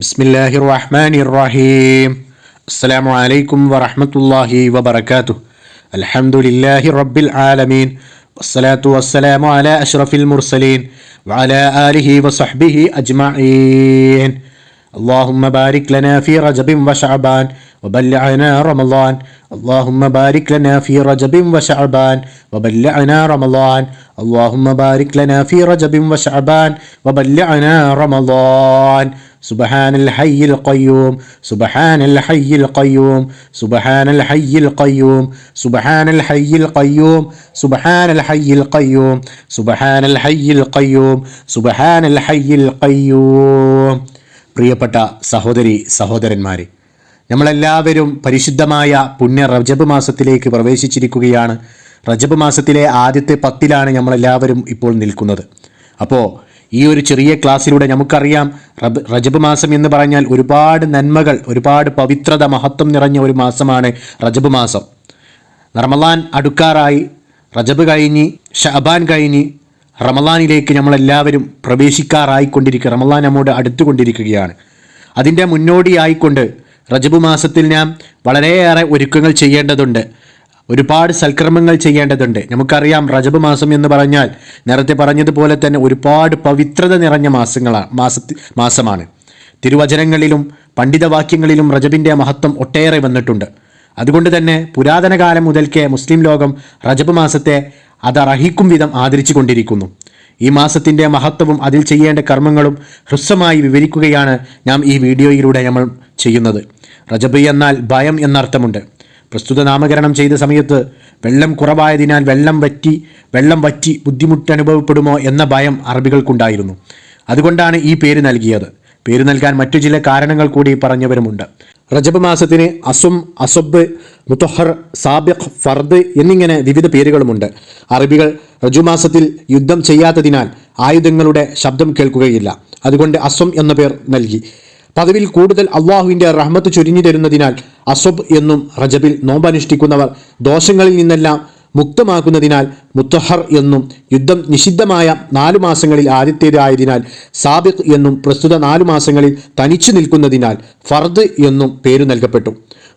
بسم الله الرحمن الرحيم السلام عليكم ورحمة الله وبركاته الحمد لله رب العالمين والصلاة والسلام على أشرف المرسلين وعلى آله وصحبه أجمعين اللهم بارك لنا في رجب وشعبان وبلعنا رمضان اللهم بارك لنا في رجب وشعبان وبلعنا رمضان اللهم بارك لنا في رجب وشعبان وبلعنا رمضان سبحان الحي القيوم سبحان الحي القيوم سبحان الحي القيوم سبحان الحي القيوم سبحان الحي القيوم سبحان الحي القيوم سبحان الحي القيوم പ്രിയപ്പെട്ട സഹോദരി സഹോദരന്മാരെ നമ്മളെല്ലാവരും പരിശുദ്ധമായ പുണ്യ റജബ് മാസത്തിലേക്ക് പ്രവേശിച്ചിരിക്കുകയാണ് റജബ് മാസത്തിലെ ആദ്യത്തെ പത്തിലാണ് നമ്മളെല്ലാവരും ഇപ്പോൾ നിൽക്കുന്നത് അപ്പോൾ ഈ ഒരു ചെറിയ ക്ലാസ്സിലൂടെ നമുക്കറിയാം റജബ് മാസം എന്ന് പറഞ്ഞാൽ ഒരുപാട് നന്മകൾ ഒരുപാട് പവിത്രത മഹത്വം നിറഞ്ഞ ഒരു മാസമാണ് റജബ് മാസം. റമലാൻ അടുക്കാറായി റജബ് കഴിഞ്ഞ് ഷഅബാൻ കഴിഞ്ഞ് റമലാനിലേക്ക് നമ്മളെല്ലാവരും പ്രവേശിക്കാറായിക്കൊണ്ടിരിക്കുക റമലാൻ നമ്മോട് അടുത്തുകൊണ്ടിരിക്കുകയാണ്. അതിന്റെ മുന്നോടിയായിക്കൊണ്ട് റജബ് മാസത്തിൽ നാം വളരെയേറെ ഒരുക്കങ്ങൾ ചെയ്യേണ്ടതുണ്ട്. ഒരുപാട് സൽക്രമങ്ങൾ ചെയ്യേണ്ടതുണ്ട്. നമുക്കറിയാം റജബ് മാസം എന്ന് പറഞ്ഞാൽ നേരത്തെ പറഞ്ഞതുപോലെ തന്നെ ഒരുപാട് പവിത്രത നിറഞ്ഞ മാസങ്ങളാണ് മാസ മാസമാണ്. തിരുവചനങ്ങളിലും പണ്ഡിതവാക്യങ്ങളിലും റജബിന്റെ മഹത്വം ഒട്ടേറെ വന്നിട്ടുണ്ട്. അതുകൊണ്ട് തന്നെ പുരാതന കാലം മുതൽക്കേ മുസ്ലിം ലോകം റജബ് മാസത്തെ അത് അർഹിക്കും വിധം ആദരിച്ചു കൊണ്ടിരിക്കുന്നു. ഈ മാസത്തിന്റെ മഹത്വവും അതിൽ ചെയ്യേണ്ട കർമ്മങ്ങളും ഹ്രസ്വമായി വിവരിക്കുകയാണ് നാം ഈ വീഡിയോയിലൂടെ നമ്മൾ ചെയ്യുന്നത്. റജബ് എന്നാൽ ഭയം എന്നർത്ഥമുണ്ട്. പ്രസ്തുത നാമകരണം ചെയ്ത സമയത്ത് വെള്ളം കുറവായതിനാൽ വെള്ളം വറ്റി വെള്ളം വറ്റി ബുദ്ധിമുട്ട് അനുഭവപ്പെടുമോ എന്ന ഭയം അറബികൾക്കുണ്ടായിരുന്നു. അതുകൊണ്ടാണ് ഈ പേര് നൽകിയത്. പേര് നൽകാൻ മറ്റു ചില കാരണങ്ങൾ കൂടി പറഞ്ഞവരുമുണ്ട്. റജബ് മാസത്തിന് അസും അസബ് മുത്തഹർ സാബിഖ് ഫർദ് എന്നിങ്ങനെ വിവിധ പേരുകളുമുണ്ട്. അറബികൾ റജുമാസത്തിൽ യുദ്ധം ചെയ്യാത്തതിനാൽ ആയുധങ്ങളുടെ ശബ്ദം കേൾക്കുകയില്ല. അതുകൊണ്ട് അസം എന്ന പേർ നൽകി. പദവിൽ കൂടുതൽ അള്ളാഹുവിന്റെ റഹ്മത്ത് ചൊരിഞ്ഞു തരുന്നതിനാൽ അസബ് എന്നും റജബിൽ നോമ്പനുഷ്ഠിക്കുന്നവർ ദോഷങ്ങളിൽ നിന്നെല്ലാം മുക്തമാക്കുന്നതിനാൽ മുത്തഹർ എന്നും യുദ്ധം നിഷിദ്ധമായ നാലു മാസങ്ങളിൽ ആദ്യത്തേതായതിനാൽ സാബിഖ് എന്നും പ്രസ്തുത നാലു മാസങ്ങളിൽ തനിച്ചു നിൽക്കുന്നതിനാൽ ഫർദ് എന്നും പേരു നൽകപ്പെട്ടു.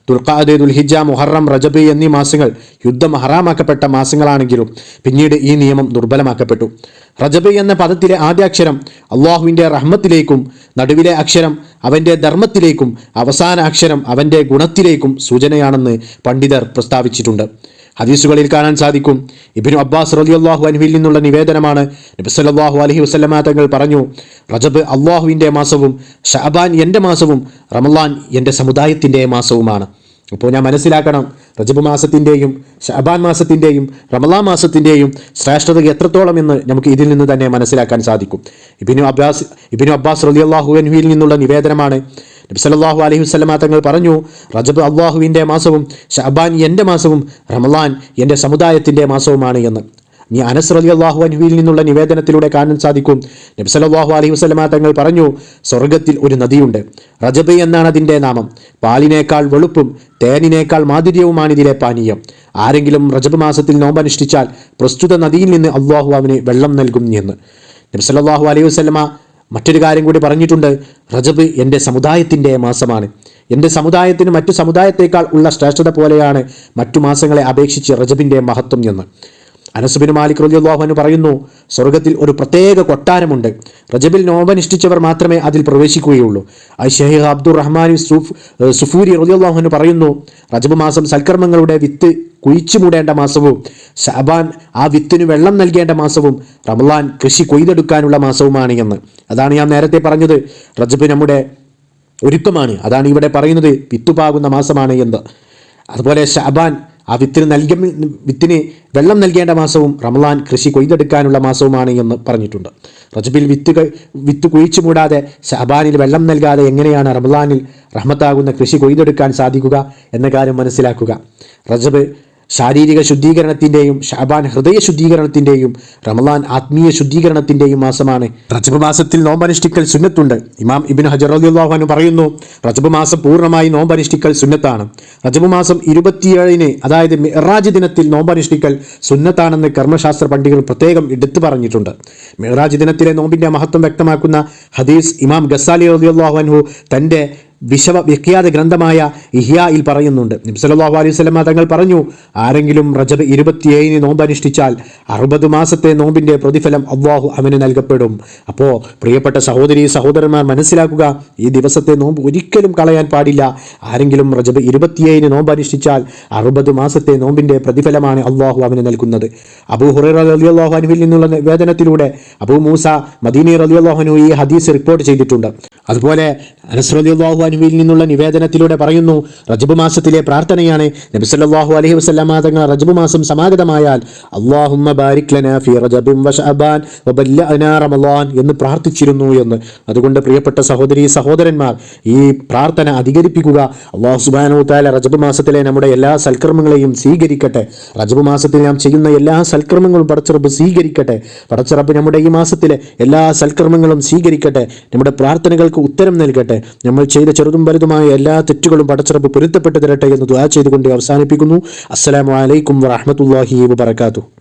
ദുർഖാദെ ദുൽഹിജ മുഹറം റജബ് എന്നീ മാസങ്ങൾ യുദ്ധം ഹറാമാക്കപ്പെട്ട മാസങ്ങളാണെങ്കിലും പിന്നീട് ഈ നിയമം ദുർബലമാക്കപ്പെട്ടു. റജബ് എന്ന പദത്തിലെ ആദ്യ അക്ഷരം അള്ളാഹുവിന്റെ റഹ്മത്തിലേക്കും നടുവിലെ അക്ഷരം അവന്റെ ധർമ്മത്തിലേക്കും അവസാന അക്ഷരം അവന്റെ ഗുണത്തിലേക്കും സൂചനയാണെന്ന് പണ്ഡിതർ പ്രസ്താവിച്ചിട്ടുണ്ട്. ഹദീസുകളിൽ കാണാൻ സാധിക്കും. ഇബിനു അബ്ബാസ് റലിയല്ലാഹു അനുവിൽ നിന്നുള്ള നിവേദനമാണ് നബിസല്ലാഹു അലഹി വസ്ലമാ തങ്ങൾ പറഞ്ഞു റജബ് അള്ളാഹുവിന്റെ മാസവും ഷഹബാൻ എന്റെ മാസവും റമലാൻ എന്റെ സമുദായത്തിന്റെ മാസവുമാണ്. അപ്പോൾ ഞാൻ മനസ്സിലാക്കണം റജബ് മാസത്തിന്റെയും ഷഹബാൻ മാസത്തിന്റെയും റമലാൻ മാസത്തിന്റെയും ശ്രേഷ്ഠത എത്രത്തോളം എന്ന് നമുക്ക് ഇതിൽ നിന്ന് തന്നെ മനസ്സിലാക്കാൻ സാധിക്കും. ഇബിനു അബ്ബാസ് ഇബിനു അബ്ബാസ് റലിയല്ലാഹു അൻഹുവിൽ നിന്നുള്ള നിവേദനമാണ് നബ്സലാഹു അലൈഹി വസ്ലമ തങ്ങൾ പറഞ്ഞു റജബ് അള്ളാഹുവിന്റെ മാസവും ഷഹബാൻ എന്റെ മാസവും റമലാൻ എന്റെ സമുദായത്തിന്റെ മാസവുമാണ് എന്ന്. നീ അനസ് അലി അള്ളാഹു അൻഹുവിൽ നിന്നുള്ള നിവേദനത്തിലൂടെ കാണാൻ സാധിക്കും. നബ്സലാഹു അലൈഹി വസ്ലമ തങ്ങൾ പറഞ്ഞു സ്വർഗത്തിൽ ഒരു നദിയുണ്ട്. റജബ് എന്നാണ് അതിന്റെ നാമം. പാലിനേക്കാൾ വെളുപ്പും തേനിനേക്കാൾ മാധുര്യവുമാണ് ഇതിലെ പാനീയം. ആരെങ്കിലും റജബ് മാസത്തിൽ നോമ്പനുഷ്ഠിച്ചാൽ പ്രസ്തുത നദിയിൽ നിന്ന് അള്ളാഹു അവന് വെള്ളം നൽകും എന്ന്. നബ്സലാഹു അലൈഹി വസ്ലമ മറ്റൊരു കാര്യം കൂടി പറഞ്ഞിട്ടുണ്ട്. റജബ് എന്റെ സമുദായത്തിന്റെ മാസമാണ്. എന്റെ സമുദായത്തിന് മറ്റു സമുദായത്തേക്കാൾ ഉള്ള ശ്രേഷ്ഠത പോലെയാണ് മറ്റു മാസങ്ങളെ അപേക്ഷിച്ച് റജബിന്റെ മഹത്വം എന്ന്. അനസുബിൻ മാലിക് റലിയുള്ളാഹുവിന് പറയുന്നു സ്വർഗത്തിൽ ഒരു പ്രത്യേക കൊട്ടാരമുണ്ട്. റജബിൽ നോമ്പനുഷ്ഠിച്ചവർ മാത്രമേ അതിൽ പ്രവേശിക്കുകയുള്ളൂ. ഐ ഷെയ്ഖ് അബ്ദുർ റഹ്മാൻ സുഫ് സുഫൂരി റലിയുള്ളാഹുവിന് പറയുന്നു റജബ് മാസം സൽക്കർമ്മങ്ങളുടെ വിത്ത് കുഴിച്ചു മൂടേണ്ട മാസവും ഷാബാൻ ആ വിത്തിന് വെള്ളം നൽകേണ്ട മാസവും റമലാൻ കൃഷി കൊയ്തെടുക്കാനുള്ള മാസവുമാണ് എന്ന്. അതാണ് ഞാൻ നേരത്തെ പറഞ്ഞത്. റജബ് നമ്മുടെ ഒരുക്കമാണ്. അതാണ് ഇവിടെ പറയുന്നത് വിത്തുപാകുന്ന മാസമാണ് എന്ന്. അതുപോലെ ഷാബാൻ ആ വിത്തിന് നൽകി വിത്തിന് വെള്ളം നൽകേണ്ട മാസവും റമലാൻ കൃഷി കൊയ്തെടുക്കാനുള്ള മാസവുമാണ് എന്ന് പറഞ്ഞിട്ടുണ്ട്. റജബിൽ വിത്ത് വിത്ത് കുഴിച്ചു മൂടാതെ ഷഹബാനിൽ വെള്ളം നൽകാതെ എങ്ങനെയാണ് റമലാനിൽ റഹ്മത്താകുന്ന കൃഷി കൊയ്തെടുക്കാൻ സാധിക്കുക എന്ന കാര്യം മനസ്സിലാക്കുക. റജബ് ശാരീരിക ശുദ്ധീകരണത്തിന്റെയും ഷാബാൻ ഹൃദയ ശുദ്ധീകരണത്തിന്റെയും റമലാൻ ആത്മീയ ശുദ്ധീകരണത്തിന്റെയും മാസമാണ്. റജബ് മാസത്തിൽ നോമ്പനുഷ്ഠിക്കൽ സുന്നത്തുണ്ട്. ഇമാം ഇബിൻ ഹജർ പറയുന്നു റജബ് മാസം പൂർണമായി നോമ്പനുഷ്ഠിക്കൽ സുന്നത്താണ്. റജബ് മാസം ഇരുപത്തിയേഴിന് അതായത് മിറാജ് ദിനത്തിൽ നോമ്പനുഷ്ഠിക്കൽ സുന്നത്താണെന്ന് കർമ്മശാസ്ത്ര പണ്ഡിതർ പ്രത്യേകം എടുത്തു പറഞ്ഞിട്ടുണ്ട്. മിറാജ് ദിനത്തിലെ നോമ്പിന്റെ മഹത്വം വ്യക്തമാക്കുന്ന ഹദീസ് ഇമാം ഗസാലി അൻഹു തന്റെ വിശവ വിഖ്യാത ഗ്രന്ഥമായ ഇഹ്യയിൽ പറയുന്നുണ്ട്. നിബ്സലാഹു അലൈഹി സ്വലമ തങ്ങൾ പറഞ്ഞു ആരെങ്കിലും റജബ് ഇരുപത്തിയേഴിന് നോമ്പ് അനുഷ്ഠിച്ചാൽ അറുപത് മാസത്തെ നോമ്പിന്റെ പ്രതിഫലം അള്ളാഹു അവന് നൽകപ്പെടും. അപ്പോൾ പ്രിയപ്പെട്ട സഹോദരി സഹോദരന്മാർ മനസ്സിലാക്കുക ഈ ദിവസത്തെ നോമ്പ് ഒരിക്കലും കളയാൻ പാടില്ല. ആരെങ്കിലും റജബ് ഇരുപത്തിയേഴിന് നോമ്പ് അനുഷ്ഠിച്ചാൽ അറുപത് മാസത്തെ നോമ്പിന്റെ പ്രതിഫലമാണ് അള്ളാഹു അവന് നൽകുന്നത്. അബൂ ഹുറൈറ റളിയല്ലാഹു അനുവിൽ നിന്നുള്ള നിവേദനത്തിലൂടെ അബൂ മൂസ മദീനി റലിയാഹുനു ഈ ഹദീസ് റിപ്പോർട്ട് ചെയ്തിട്ടുണ്ട്. അതുപോലെ അനസ് റളിയല്ലാഹു അൻഹുവിൽ നിന്നുള്ള നിവേദനത്തിലൂടെ പറയുന്നു റജബ് മാസത്തിലെ പ്രാർത്ഥനയാണ് നബി സല്ലല്ലാഹു അലൈഹി വസല്ലമ തങ്ങൾ റജബ് മാസം സമാഗതമായാൽ അല്ലാഹുമ്മ ബാരിക് വശഅബാൻ വബല്ലഅനാ റമളാൻ എന്ന് പ്രാർത്ഥിച്ചിരുന്നു എന്ന്. അതുകൊണ്ട് പ്രിയപ്പെട്ട സഹോദരി സഹോദരന്മാർ ഈ പ്രാർത്ഥന അധികരിപ്പിക്കുക. അള്ളാഹു സുബ്ഹാനഹു തആല റജബ് മാസത്തിലെ നമ്മുടെ എല്ലാ സൽക്കർമ്മങ്ങളെയും സ്വീകരിക്കട്ടെ. റജബ് മാസത്തിൽ നാം ചെയ്യുന്ന എല്ലാ സൽക്കർമ്മങ്ങളും പടച്ചിറപ്പ് സ്വീകരിക്കട്ടെ. പടച്ചിറപ്പ് നമ്മുടെ ഈ മാസത്തിലെ എല്ലാ സൽക്കർമ്മങ്ങളും സ്വീകരിക്കട്ടെ. നമ്മുടെ പ്രാർത്ഥനകൾക്ക് ഉത്തരം നൽകട്ടെ. നമ്മൾ ചെയ്ത ചെറുതും വലുതുമായ എല്ലാ തെറ്റുകളും പടച്ചിറപ്പ് പൊരുത്തപ്പെട്ടു തരട്ടെ എന്ന് ദുആ ചെയ്തുകൊണ്ട് അവസാനിപ്പിക്കുന്നു. അസ്സലാമു അലൈക്കും വറഹ്മത്തുള്ളാഹി വബറകാതുഹു.